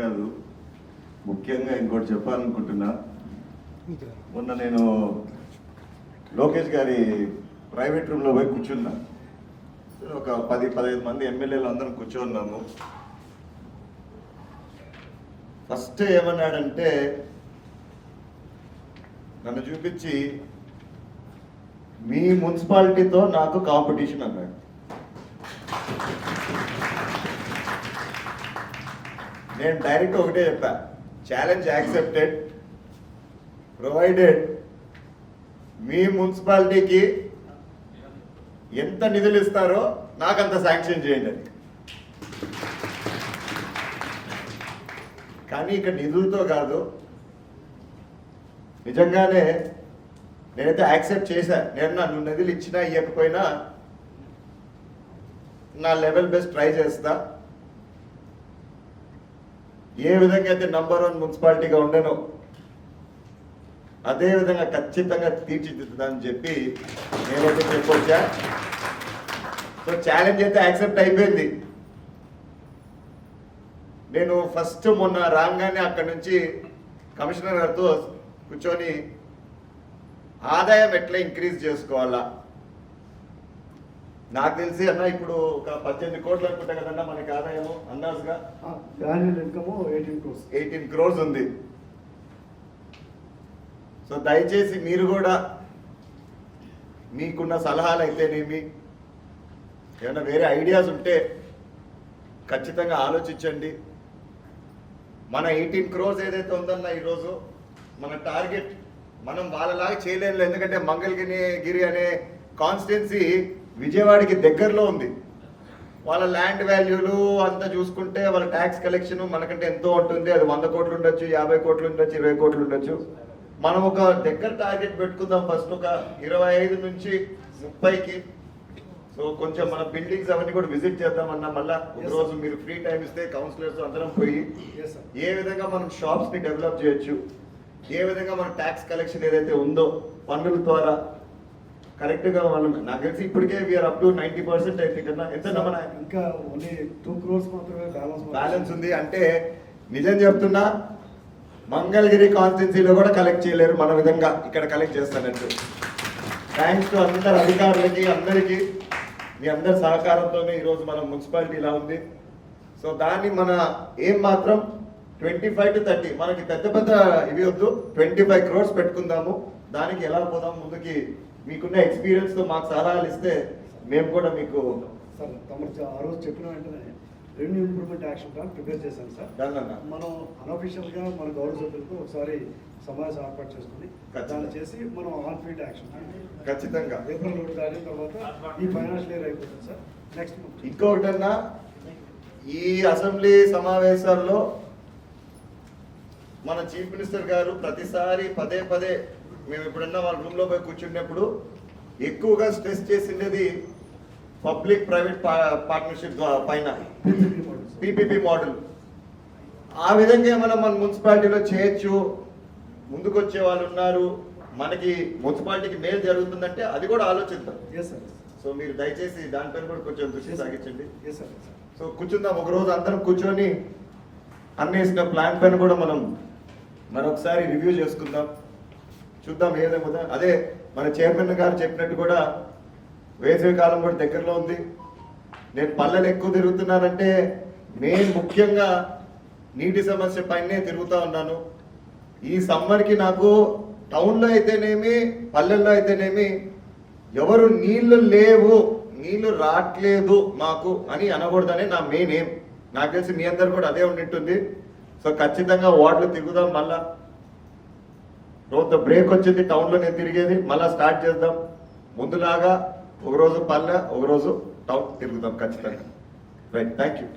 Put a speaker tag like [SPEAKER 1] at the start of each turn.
[SPEAKER 1] కాదు. ముఖ్యంగా ఇంకోటి చెప్పాలనుకుంటున్నా. మొన్న నేను లోకేష్ గారి ప్రైవేట్ రూమ్లో పోయి కూర్చున్నా. ఒక పది పదిహేను మంది ఎమ్మెల్యేలు అందరం కూర్చోన్నాము. ఫస్ట్ ఏమన్నాడంటే నన్ను చూపించి మీ మున్సిపాలిటీతో నాకు కాంపిటీషన్ అన్నాడు. నేను డైరెక్ట్ ఒకటే చెప్పా. ఛాలెంజ్ యాక్సెప్టెడ్ ప్రొవైడెడ్ మీ మున్సిపాలిటీకి ఎంత నిధులు ఇస్తారో నాకంత శాంక్షన్ చేయండి అది. కానీ ఇక నిధులతో కాదు నిజంగానే నేనైతే యాక్సెప్ట్ చేశా. నేను నన్ను నిధులు ఇచ్చినా ఇవ్వకపోయినా నా లెవెల్ బెస్ట్ ట్రై చేస్తా. ఏ విధంగా అయితే నంబర్ వన్ మున్సిపాలిటీగా ఉండను అదే విధంగా ఖచ్చితంగా తీర్చిదిద్దుతానని చెప్పి నేనైతే చెప్పొచ్చా సో ఛాలెంజ్ అయితే యాక్సెప్ట్ అయిపోయింది. నేను ఫస్ట్ మొన్న రాగానే అక్కడి నుంచి కమిషనర్ గారితో కూర్చొని ఆదాయం ఎట్లా ఇంక్రీజ్ చేసుకోవాలా నాకు తెలిసి అన్న ఇప్పుడు ఒక పద్దెనిమిది కోట్లు అనుకుంటా కదన్నా మనకి ఆదాయం అందాజుగా
[SPEAKER 2] annual income eighteen crores.
[SPEAKER 1] Eighteen crores ఉంది. సో దయచేసి మీరు కూడా మీకున్న సలహాలు అయితేనేమి? ఏమైనా వేరే ఐడియాస్ ఉంటే ఖచ్చితంగా ఆలోచించండి. మన ఎయిటీన్ క్రోర్స్ ఏదైతే ఉందన్న ఈరోజు మన టార్గెట్ మనం వాళ్ళలాగా చేయలేము ఎందుకంటే మంగళగిరి గిరి అనే కాన్స్టిట్యున్సీ విజయవాడకి దగ్గరలో ఉంది. వాళ్ళ ల్యాండ్ వాల్యూలు అంతా చూసుకుంటే వాళ్ళ ట్యాక్స్ కలెక్షన్ మనకంటే ఎంతో ఉంటుంది. అది వంద కోట్లు ఉండొచ్చు యాభై కోట్లు ఉండొచ్చు ఇరవై కోట్లు ఉండొచ్చు. మనం ఒక దగ్గర టార్గెట్ పెట్టుకుందాం ఫస్ట్ ఒక ఇరవై ఐదు నుంచి ముప్పైకి. సో కొంచెం మన బిల్డింగ్స్ అవన్నీ కూడా విజిట్ చేద్దామన్నా మళ్ళా ఒక
[SPEAKER 2] Yes,
[SPEAKER 1] రోజు మీరు ఫ్రీ టైం ఇస్తే కౌన్సిలర్స్ అందరం పోయి ఏ విధంగా మనం షాప్స్ని డెవలప్ చేయొచ్చు ఏ విధంగా మన ట్యాక్స్ కలెక్షన్ ఏదైతే ఉందో పన్నుల ద్వారా కరెక్ట్గా మనం నాకు తెలిసి ఇప్పటికే we're up to ninety percent అయితే కన్నా ఎంత మన
[SPEAKER 2] ఇంకా ఓన్లీ టూ క్రోర్స్ మాత్రమే బ్యాలెన్స్
[SPEAKER 1] బ్యాలెన్స్ ఉంది. అంటే నిజం చెప్తున్నా మంగళగిరి కాన్స్టిట్యున్సీలో కూడా కలెక్ట్ చేయలేరు మన విధంగా. ఇక్కడ కలెక్ట్ చేస్తానంటూ. థ్యాంక్స్ టు అందరు అధికారులకి అందరికీ మీ అందరి సహకారంతోనే ఈరోజు మన మున్సిపాలిటీ ఇలా ఉంది. సో దాన్ని మన ఏం మాత్రం ట్వంటీ ఫైవ్ టు థర్టీ మనకి పెద్ద పెద్ద ఇవి వద్దు ట్వంటీ ఫైవ్ క్రోర్స్ పెట్టుకుందాము. దానికి ఎలా పోదాం ముందుకి మీకున్న ఎక్స్పీరియన్స్తో మాకు సలహాలు ఇస్తే మేము కూడా మీకు
[SPEAKER 2] సార్ తమరు ఆ రోజు చెప్పిన వెంటనే revenue improvement action plan prepare చేశాం సార్. మనం అనఫీషియల్గా మన గౌరవ సభ్యులతో ఒకసారి సమావేశం ఏర్పాటు చేసుకుని. దాన్ని చేసి మనం ఆన్ ఫీల్డ్ యాక్షన్
[SPEAKER 1] ఖచ్చితంగా.
[SPEAKER 2] ఏప్రిల్ ఒకటి దాటిన తర్వాత ఈ ఫైనాన్షియల్ ఇయర్ అయిపోతుంది సార్. నెక్స్ట్ మంత్
[SPEAKER 1] ఇంకొకటన్నా ఈ అసెంబ్లీ సమావేశాల్లో మన చీఫ్ మినిస్టర్ గారు ప్రతిసారి పదే పదే మేము ఎప్పుడన్నా వాళ్ళ రూమ్లో పోయి కూర్చున్నప్పుడు ఎక్కువగా స్ట్రెస్ చేసిండేది పబ్లిక్ ప్రైవేట్ పార్ట్నర్షిప్ పైన. పీపీపీ మోడల్ ఆ విధంగా ఏమైనా మన మున్సిపాలిటీలో చేయొచ్చు. ముందుకు వచ్చే వాళ్ళు ఉన్నారు. మనకి మున్సిపాలిటీకి మేలు జరుగుతుందంటే అది కూడా ఆలోచిద్దాం. సో మీరు దయచేసి దానిపైన కూడా కొంచెం దృష్టి సాగించండి. సో కూర్చుందాం. ఒక రోజు అందరం కూర్చొని అన్ని వేసిన ప్లాన్ పైన కూడా మనం మరొకసారి రివ్యూ చేసుకుందాం. చూద్దాం ఏదేమో అదే మన చైర్మన్ గారు చెప్పినట్టు కూడా వేసవి కాలం కూడా దగ్గరలో ఉంది. నేను పల్లెలు ఎక్కువ తిరుగుతున్నానంటే నేను ముఖ్యంగా నీటి సమస్య పైనే తిరుగుతూ ఉన్నాను. ఈ సమ్మర్కి నాకు టౌన్లో అయితేనేమి పల్లెల్లో అయితేనేమి ఎవరు నీళ్ళు లేవు నీళ్ళు రావట్లేదు మాకు అని అనకూడదని నా మెయిన్ ఏం. నాకు తెలిసి మీ అందరు కూడా అదే ఉండింటుంది సో ఖచ్చితంగా వాటర్లు తిరుగుదాం మళ్ళా. రోజు బ్రేక్ వచ్చింది టౌన్లో నేను తిరిగేది. మళ్ళీ స్టార్ట్ చేద్దాం. ముందులాగా ఒక రోజు పల్లె ఒక రోజు టౌన్ తిరుగుదాం ఖచ్చితంగా. Right thank you